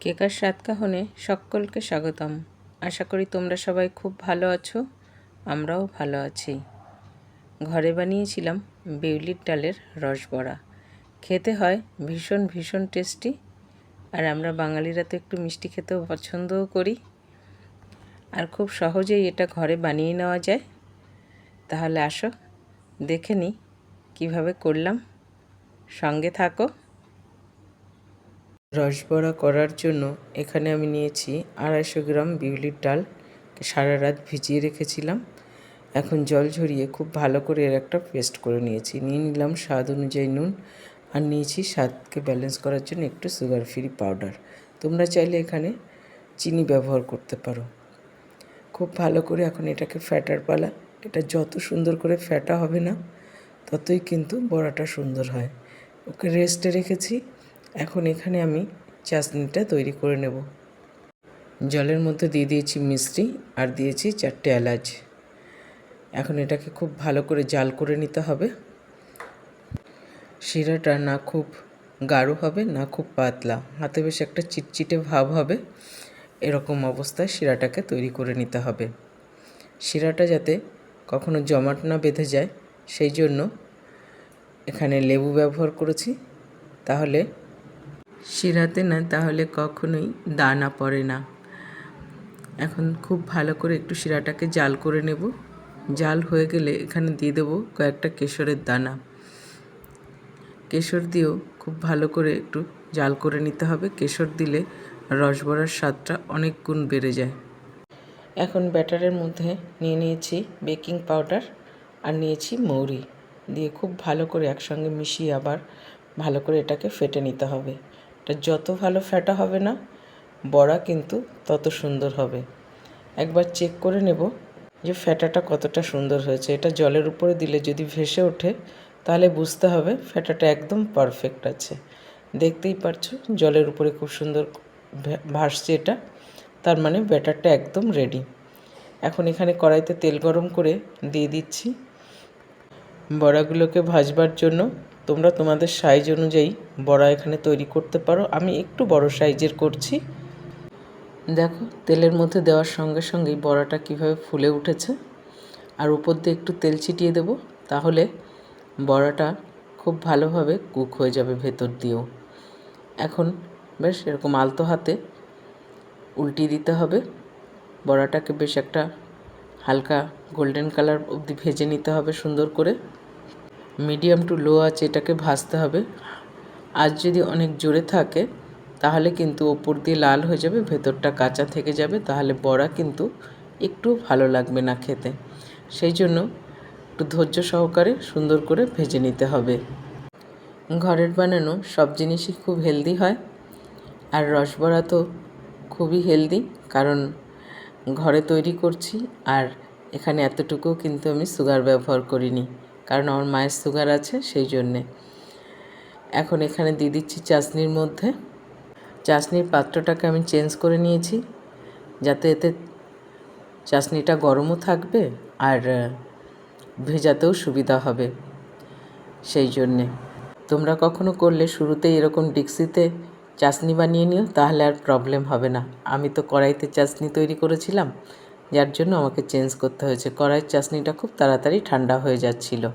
কেকার সাতকাহনে সকলকে স্বাগতম। আশা করি তোমরা সবাই খুব ভালো আছো, আমরাও ভালো আছি। ঘরে বানিয়েছিলাম বিউলির ডালের রসবড়া। খেতে হয় ভীষণ ভীষণ টেস্টি, আর আমরা বাঙালিরা তো একটু মিষ্টি খেতেও পছন্দও করি। আর খুব সহজেই এটা ঘরে বানিয়ে নেওয়া যায়। তাহলে আসো, দেখে নিই কীভাবে করলাম। সঙ্গে থাকো। রসবড়া করার জন্য এখানে আমি নিয়েছি আড়াইশো গ্রাম বিউলির ডাল। সারা রাত ভিজিয়ে রেখেছিলাম। এখন জল ঝরিয়ে খুব ভালো করে এর একটা পেস্ট করে নিয়েছি। নিয়ে নিলাম স্বাদ অনুযায়ী নুন আর নিয়েছি স্বাদকে ব্যালেন্স করার জন্য একটু সুগার ফ্রি পাউডার। তোমরা চাইলে এখানে চিনি ব্যবহার করতে পারো। খুব ভালো করে এখন এটাকে ফ্যাটার পালা। এটা যত সুন্দর করে ফ্যাটা হবে না, ততই কিন্তু বড়াটা সুন্দর হয়। ওকে রেস্টে রেখেছি। এখন এখানে আমি চাশনিটা তৈরি করে নেব। জলের মধ্যে দিয়ে দিয়েছি মিষ্টি আর দিয়েছি চারটে এলাচ। এখন এটাকে খুব ভালো করে জাল করে নিতে হবে। শিরাটা না খুব গাঢ় হবে, না খুব পাতলা। হাতে বেশ একটা চিটচিটে ভাব হবে। এরকম অবস্থায় শিরাটাকে তৈরি করে নিতে হবে। শিরাটা যাতে কখনো জমাট না বেঁধে যায়, সেই জন্য এখানে লেবু ব্যবহার করেছি। তাহলে শিরাতে না, তাহলে কখনোই দানা পড়ে না। এখন খুব ভালো করে একটু শিরাটাকে জাল করে নেব। জাল হয়ে গেলে এখানে দিয়ে দেবো কয়েকটা কেশরের দানা। কেশর দিয়েও খুব ভালো করে একটু জাল করে নিতে হবে। কেশর দিলে রসবড়ার স্বাদটা অনেক গুণ বেড়ে যায়। এখন ব্যাটারের মধ্যে নিয়ে নিয়েছি বেকিং পাউডার আর নিয়েছি মৌরি। দিয়ে খুব ভালো করে একসঙ্গে মিশিয়ে আবার ভালো করে এটাকে ফেটে নিতে হবে। যত ভালো ফ্যাটা হবে না, বড়া কিন্তু তত সুন্দর হবে। একবার চেক করে নেব যে ফ্যাটাটা কতটা সুন্দর হয়েছে। এটা জলের উপরে দিলে যদি ভেসে ওঠে, তাহলে বুঝতে হবে ফ্যাটাটা একদম পারফেক্ট আছে। দেখতেই পারছ, জলের উপরে খুব সুন্দর ভাসছে এটা। তার মানে ব্যাটারটা একদম রেডি এখন এখানে কড়াইতে তেল গরম করে দিয়ে দিচ্ছি। বড়াগুলোকে ভাজবার জন্য তোমরা তোমাদের সাইজ অনুযায়ী বড়া এখানে তৈরি করতে পারো। আমি একটু বড় সাইজের করছি। দেখো, তেলের মধ্যে দেওয়ার সঙ্গে সঙ্গেই বড়াটা কীভাবে ফুলে উঠেছে। আর উপর দিয়ে একটু তেল ছিটিয়ে দেব, তাহলে বড়াটা খুব ভালোভাবে কুক হয়ে যাবে ভেতর দিয়েও। এখন বেশ এরকম আলতো হাতে উল্টিয়ে দিতে হবে। বড়াটাকে বেশ একটা হালকা গোল্ডেন কালার অবধি ভেজে নিতে হবে সুন্দর করে। মিডিয়াম টু লো আছে এটাকে ভাজতে হবে। আজ যদি অনেক জোরে থাকে, তাহলে কিন্তু ওপর দিয়ে লাল হয়ে যাবে, ভেতরটা কাঁচা থেকে যাবে, তাহলে বড়া কিন্তু একটু ভালো লাগবে না খেতে। সেই জন্য একটু ধৈর্য সহকারে সুন্দর করে ভেজে নিতে হবে। ঘরের বানানো সব জিনিসই খুব হেলদি হয়, আর রসবড়া তো খুবই হেলদি কারণ ঘরে তৈরি করছি, আর এখানে এতটুকুও কিন্তু আমি সুগার ব্যবহার করিনি। কারণ আমার মায়ের সুগার আছে, সেই জন্যে। এখন এখানে দিয়ে দিচ্ছি চাশনির মধ্যে। চাশনির পাত্রটাকে আমি চেঞ্জ করে নিয়েছি, যাতে এতে চাশনিটা গরমও থাকবে আর ভেজাতেও সুবিধা হবে, সেই জন্যে। তোমরা কখনো করলে শুরুতেই এরকম ডিক্সিতে চাশনি বানিয়ে নিও, তাহলে আর প্রবলেম হবে না। আমি তো কড়াইতে চাশনি তৈরি করেছিলাম যার জন্য আমাকে চেঞ্জ করতে হয়েছে। কড়াইয়ের চাশনিটা খুব তাড়াতাড়ি ঠান্ডা হয়ে যাচ্ছিল।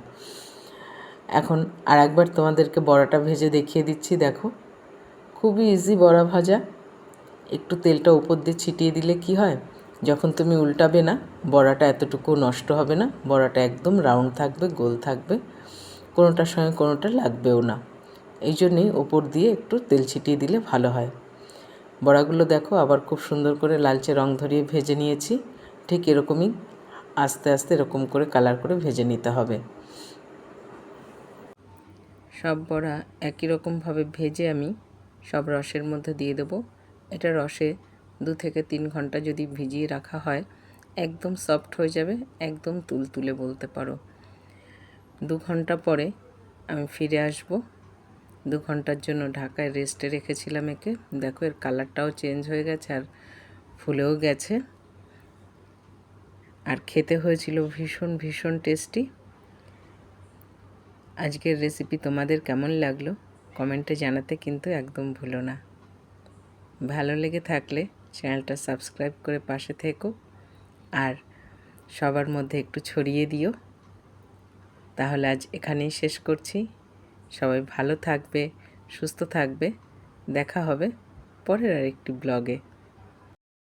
এখন আর একবার তোমাদেরকে বড়াটা ভেজে দেখিয়ে দিচ্ছি, দেখো। খুবই ইজি বড়া ভাজা। একটু তেলটা উপর দিয়ে ছিটিয়ে দিলে কি হয়? যখন তুমি উল্টাবে না, বড়াটা এতটুকু নষ্ট হবে না। বড়াটা একদম রাউন্ড থাকবে, গোল থাকবে। কোনোটার সঙ্গে কোনোটা লাগবেও না। এই জন্যেই ওপর দিয়ে একটু তেল ছিটিয়ে দিলে ভালো হয়। বড়াগুলো দেখো, আবার খুব সুন্দর করে লালচে রং ধরিয়ে ভেজে নিয়েছি। ঠিক এরকমই আস্তে আস্তে এরকম করে কালার করে ভেজে নিতে হবে। সব বড়া একই রকমভাবে ভেজে আমি সব রসের মধ্যে দিয়ে দেবো। এটা রসে দু থেকে তিন ঘণ্টা যদি ভিজিয়ে রাখা হয়, একদম সফট হয়ে যাবে, একদম তুলতুলে বলতে পারো। দু ঘণ্টা পরে আমি ফিরে আসব। দু ঘণ্টার জন্য ঢাকায় রেস্টে রেখেছিলাম একে। দেখো এর কালারটাও চেঞ্জ হয়ে গেছে আর ফুলেও গেছে। আর খেতে হয়েছিল ভীষণ ভীষণ টেস্টি আজকের রেসিপি তোমাদের কেমন লাগল? কমেন্টে জানাতে কিন্তু একদম ভুলো না। ভালো লেগে থাকলে চ্যানেলটা সাবস্ক্রাইব করে পাশে থেকো। আর সবার মধ্যে একটু ছড়িয়ে দিও। তাহলে আজ এখানেই শেষ করছি। সবাই ভালো থাকবে, সুস্থ থাকবে। দেখা হবে পরের আরেকটি ব্লগে